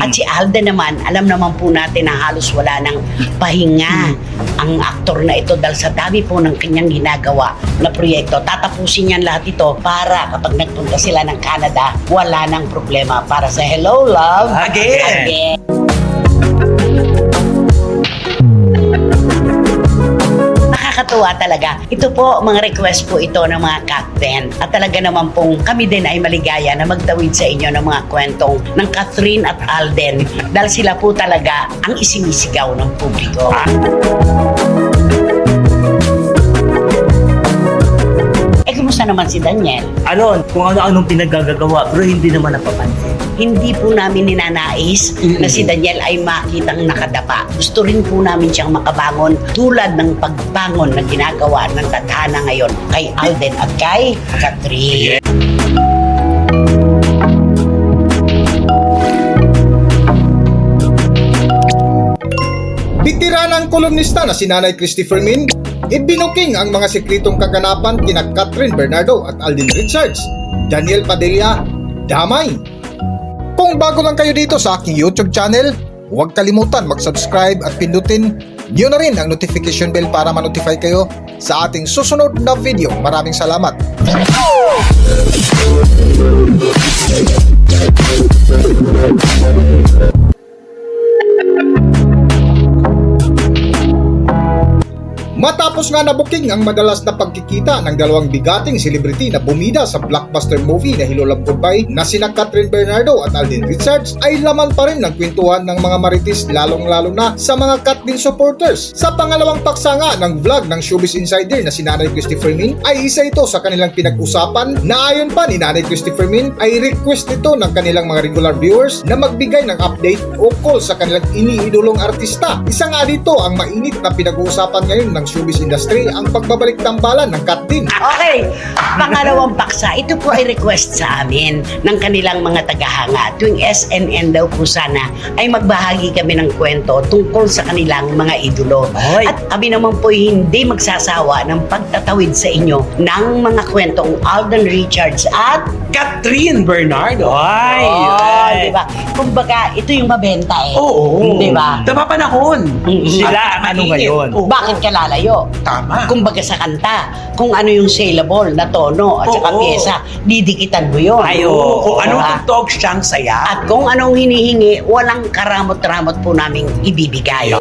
At si Alden naman, alam naman po natin na halos wala ng pahinga ang aktor na ito dahil sa dami po ng kanyang ginagawa na proyekto. Tatapusin niyan lahat ito para kapag nagpunta sila ng Canada, wala nang problema para sa Hello Love Again. Again. Nakakatuwa talaga. Ito po, mga request po ito ng mga captain. At talaga naman pong kami din ay maligaya na magtawid sa inyo ng mga kwentong ng Catherine at Alden. Dahil sila po talaga ang isinisigaw ng publiko. Eh, kumusta naman si Daniel? Ano, kung ano-anong pinagagagawa, pero hindi naman napapansin. Hindi po namin ninanais na si Daniel ay makitang nakadapa. Gusto rin po namin siyang makabangon tulad ng pagbangon na ginagawa ng tadhana ngayon kay Alden at kay Catherine. Bitiranang kolumnista na si Nanay Christopher Min, ibinuking ang mga sekretong kaganapan kina Catherine Bernardo at Alden Richards, Daniel Padilla, Damay. Kung bago lang kayo dito sa aking YouTube channel, huwag kalimutan mag-subscribe at pindutin niyo na rin ang notification bell para ma-notify kayo sa ating susunod na video. Maraming salamat! Nga nabuking ang madalas na pagkikita ng dalawang bigating celebrity na bumida sa blockbuster movie na Love Goodbye na sina Catherine Bernardo at Alden Richards ay laman pa rin ng kwentuhan ng mga marites lalong-lalo na sa mga Katlin supporters. Sa pangalawang paksa nga ng vlog ng Showbiz Insider na si Nanay Christopher Min ay isa ito sa kanilang pinag-usapan na ayon pa ni Nanay Christopher Min ay request ito ng kanilang mga regular viewers na magbigay ng update o call sa kanilang iniidolong artista. Isa nga dito ang mainit na pinag-uusapan ngayon ng showbiz industry ang pagbabalik tambalan ng Katlin. Okay, pangalawang paksa. Ito po ay request sa amin ng kanilang mga tagahanga. Tuwing SNN daw po sana ay magbahagi kami ng kwento tungkol sa kanilang mga idolo. Ay. At kami naman po ay hindi magsasawa ng pagtatawid sa inyo ng mga kwentong Alden Richards at Catherine Bernardo. Ay! Oh, ay. di ba? Kumbaga, ito yung mabenta eh. Oo. Di ba? Tama panahon. Mm-mm. Sila ang ano ngayon. Oo. Bakit ka lalayo? Tama. Kumbaga sa kanta, kung ano yung saleable na tono at saka Oo. pyesa, didikitan mo yun. Ay, oo. Kung anong Diba? tugtog siyang saya. At kung anong hinihingi, walang karamot-ramot po naming ibibigay.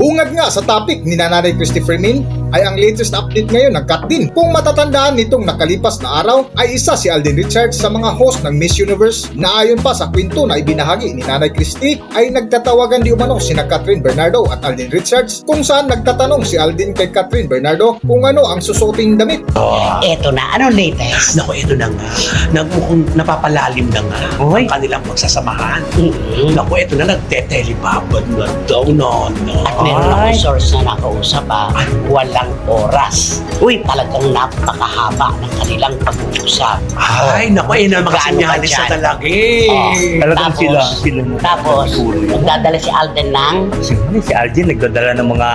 Bungad nga sa topic ni Nanay Christopher Min ay ang latest update ngayon ng Katlin. Kung matatandaan nitong nakalipas na araw ay isa si Alden Richards sa mga host ng Miss Universe na ayon pa sa kwento na ibinahagi ni Nanay Christie ay nagtatawagan di umano sina Catherine Bernardo at Alden Richards kung saan nagtatanong si Alden kay Catherine Bernardo kung ano ang susuting damit. Eto na, anong latest? Naku, ito na nga. Nagmukhang napapalalim na nga Oy. ang kanilang pagsasamahan. Mm-mm. Naku, ito na nagtetelebabad na daw. No, no. At meron akong source na nakausap ha, walang oras. Uy, talagang napakahaba ng kanilang pag-uusap. Ay, naku, eh, na mga Gaano ka sinyalis na dyan? talaga eh. Oh. Talagang Tapos, sila, sila na. Tapos, nagdadala si Alden ng Siyempre, si Algin nagdadala ng mga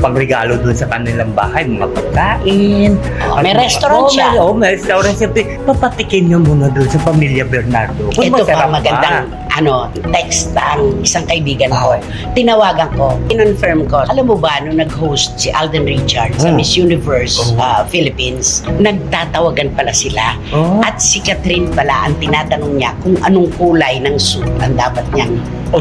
pangregalo doon sa kanilang bahay, mga pagkain. Oh, may mga- restaurant oh, siya. May, oh, may restaurant. Siyempre, papatikin nyo muna doon sa pamilya Bernardo. Kung ito pa magandang ano, text ang isang kaibigan ko. Ah. Tinawagan ko, kinonfirm ko. Alam mo ba, nung nag-host si Alden Richards sa Hmm. Miss Universe Oh. uh, Philippines, nagtatawagan pala sila. Oh. At si Catherine pala ang tinatanong niya kung anong kulay ng suit ang dapat niyang Oh,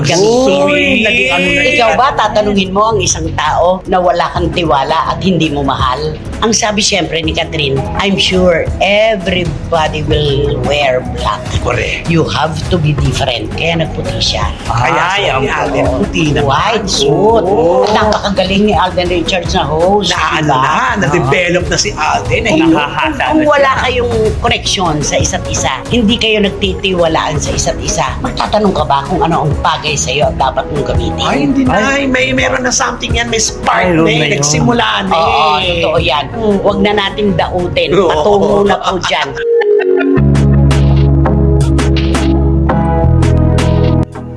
uy, naging ano na Ikaw ba, tatanungin mo ang isang tao na wala kang tiwala at hindi mo mahal? Ang sabi siyempre ni Catherine, I'm sure everybody will wear black. Correct. You have to be different. Kaya nagputi siya. Ay, ang Alden, Oo. puti na. White suit. Oo. Napakagaling ni Alden Richards na host. Na ano diba? na, na-develop na si Alden. Eh, Kung, Nakahasa kung na siya. wala kayong connection sa isa't isa, hindi kayo nagtitiwalaan sa isa't isa, magtatanong ka ba kung ano ang bagay sa iyo at dapat mong gamitin? Ay, hindi na. Ay. Ay, may meron na something yan. May spark Mayroon na na eh. yun. Nagsimula na Oo, eh. totoo yan. Huwag na natin dautin. Oo. Patungo na po dyan.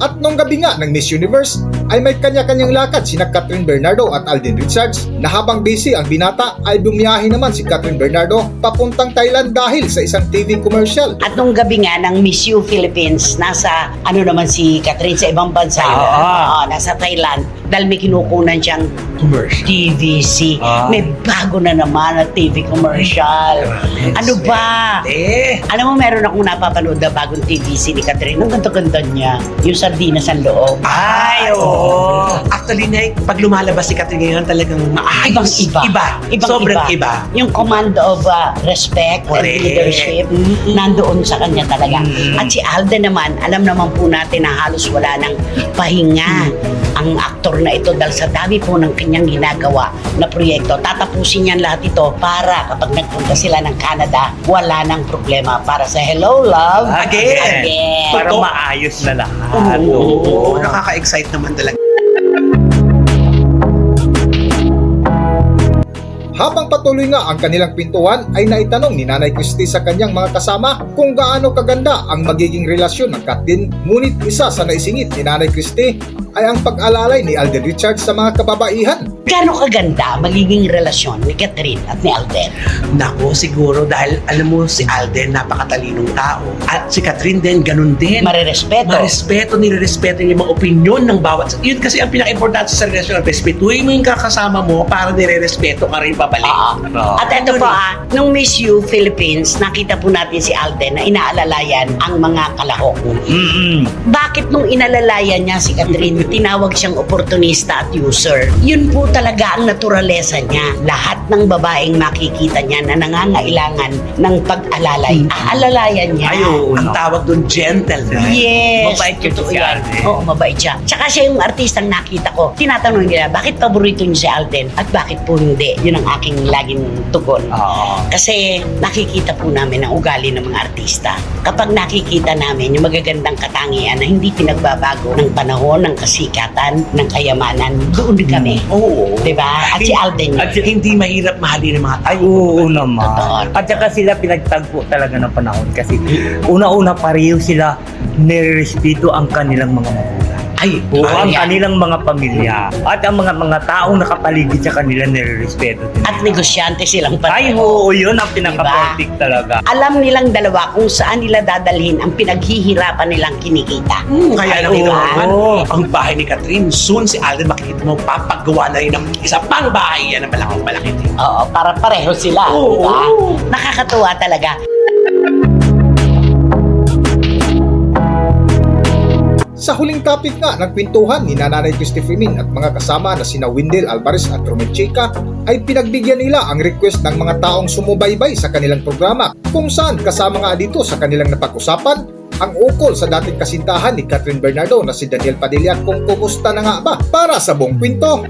At nung gabi nga ng Miss Universe ay may kanya-kanyang lakad sina Catherine Bernardo at Alden Richards na habang busy ang binata ay bumiyahe naman si Catherine Bernardo papuntang Thailand dahil sa isang TV commercial. At nung gabi nga ng Miss You Philippines, nasa ano naman si Catherine sa ibang bansa. Ah, Oo, nasa Thailand. Dahil may kinukunan siyang Commercial. TVC. Ah. May bago na naman na TV commercial. Ano ba? Eh, Alam mo, meron akong napapanood na bagong TVC ni Catherine. Ang ganda-ganda niya. Yung sardinas ang loob. Ay, oo. Actually, Nay, pag lumalabas si Catherine ngayon, talagang maayos. Ibang-iba. Iba. Ibang Sobrang iba. iba. Yung command of uh, respect and Correct. leadership, nandoon sa kanya talaga. Mm. At si Alden naman, alam naman po natin na halos wala ng pahinga ang aktor na ito dahil sa dami po ng kanyang ginagawa na proyekto. Tatapusin niyan lahat ito para kapag nagpunta sila ng Canada, wala nang problema para sa Hello Love Again. Again. Para Totoo. maayos na lahat. Oo. Oo, Oo. nakaka-excite naman talaga. Habang patuloy nga ang kanilang pintuan ay naitanong ni Nanay Christie sa kanyang mga kasama kung gaano kaganda ang magiging relasyon ng Katlin ngunit isa sa naisingit ni Nanay Christie ay ang pag-alalay ni Alden Richards sa mga kababaihan. Gaano kaganda magiging relasyon ni Catherine at ni Alden? Nako, siguro dahil alam mo si Alden napakatalinong tao. At si Catherine din, ganun din. Marerespeto. Marespeto, nirerespeto niya yung mga opinion ng bawat. Yun kasi ang pinaka-importante sa relasyon. Respetuhin mo yung kakasama mo para nire-respeto ka rin pabalik. Oo. Oo. At ito po ah, nung Miss You Philippines, nakita po natin si Alden na inaalalayan ang mga kalahok. Mm-mm. Bakit nung inalalayan niya si Catherine, tinawag siyang oportunista at user? Yun po talaga ang naturalesa niya. Lahat ng babaeng makikita niya na nangangailangan ng pag-alalay, aalalayan niya. Ay, oo. Ang tawag doon, gentleman. Yes. Mabait kasi totoo yan. Oo, mabait siya. Tsaka siya yung artistang nakita ko. Tinatanong nila, bakit paborito niyo si Alden at bakit po hindi? Yun ang aking laging tugon. Oo. Kasi nakikita po namin ang ugali ng mga artista. Kapag nakikita namin yung magagandang katangian na hindi pinagbabago ng panahon, ng kasikatan, ng kayamanan, doon din kami. Oo. Diba? At si Alden At yun. si- Hindi mahirap mahalin ng mga Ay, tao. oo naman. Totoo. At saka sila pinagtagpo talaga ng panahon kasi una-una pareho sila nirespeto ang kanilang mga magulang. Ay, Ah, ang yan. kanilang mga pamilya. At ang mga mga taong nakapaligid sa kanila nirespeto din. At negosyante silang Ay, pareho. oo, yun ang pinaka-perfect talaga. Alam nilang dalawa kung saan nila dadalhin ang pinaghihirapan nilang kinikita. Hmm, kaya Ay, nakita oo. ko naman, ang bahay ni Catherine, soon si Alden makikita mo, papagawa na rin ng isa pang bahay yan na malaking malaki. Oo, para pareho sila. Oo. diba? Nakakatuwa talaga. Sa huling topic nga ng kwentuhan ni Nanay Christie Firmin at mga kasama na sina Windel Alvarez at Romel Chica ay pinagbigyan nila ang request ng mga taong sumubaybay sa kanilang programa kung saan kasama nga dito sa kanilang napag-usapan ang ukol sa dating kasintahan ni Catherine Bernardo na si Daniel Padilla kung kumusta na nga ba para sa buong kwento.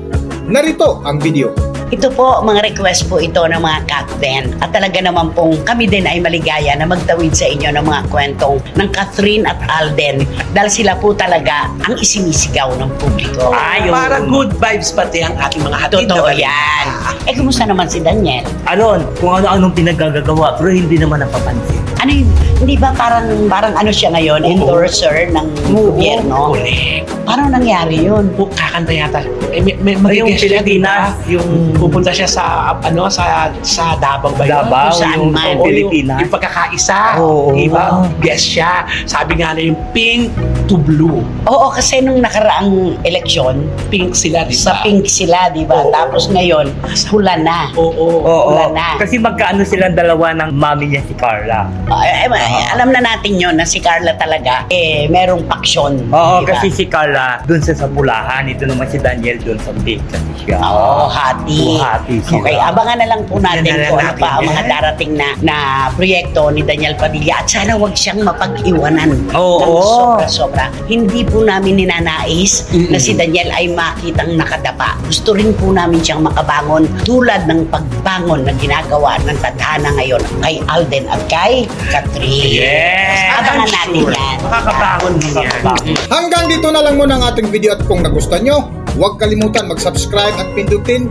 Narito ang video. Ito po, mga request po ito ng mga kakben. At talaga naman pong kami din ay maligaya na magtawid sa inyo ng mga kwentong ng Catherine at Alden dahil sila po talaga ang isinisigaw ng publiko. Ay, oo. Para good vibes pati ang ating mga hatid. Totoo na yan. Eh, kumusta naman si Daniel? Alon, kung ano-anong pinagagagawa pero hindi naman napapansin. Ano yun? Hindi ba parang, parang ano siya ngayon, Oo. endorser ng gobyerno? Correct. Paano nangyari yun? Po, kakanta yata. Eh, may, may, Ay, yung siya, Pilipinas, di ba? yung pupunta siya sa ano sa sa Davao ba yun? Davao, Kung saan yung man. Oo, Pilipinas. Yung, yung pagkakaisa. Oo. Di ba? Guest siya. Sabi nga na yung pink to blue. Oo, kasi nung nakaraang eleksyon, Pink sila, di ba? sa pink sila, di ba? Oo. Tapos ngayon, hula na. Oo. Oo, Wala na. kasi magkaano silang dalawa ng mami niya si Carla. Ay, ay, ay, alam na natin yon na si Carla talaga, eh, merong paksyon. Oo, di ba? kasi si Carla dun sa Sapulahan, ito naman si Daniel dun sa Big kasi siya. Oo, hati. Oo, hati sila. Okay, abangan na lang po natin na kung ano natin pa ang mga darating na na proyekto ni Daniel Padilla at sana wag siyang mapag-iwanan Oo. ng sobra-sobra. Hindi po namin ninanais Mm-mm. na si Daniel ay makitang nakadapa. Gusto rin po namin siyang makabangon tulad ng pagbangon na ginagawa ng tadhana ngayon kay Alden at kay Catherine. Yes! Abangan natin yan. Makakabangon din yan. Makakabangon. Hanggang dito na lang muna ang ating video at kung nagustuhan nyo, huwag kalimutan mag-subscribe at pindutin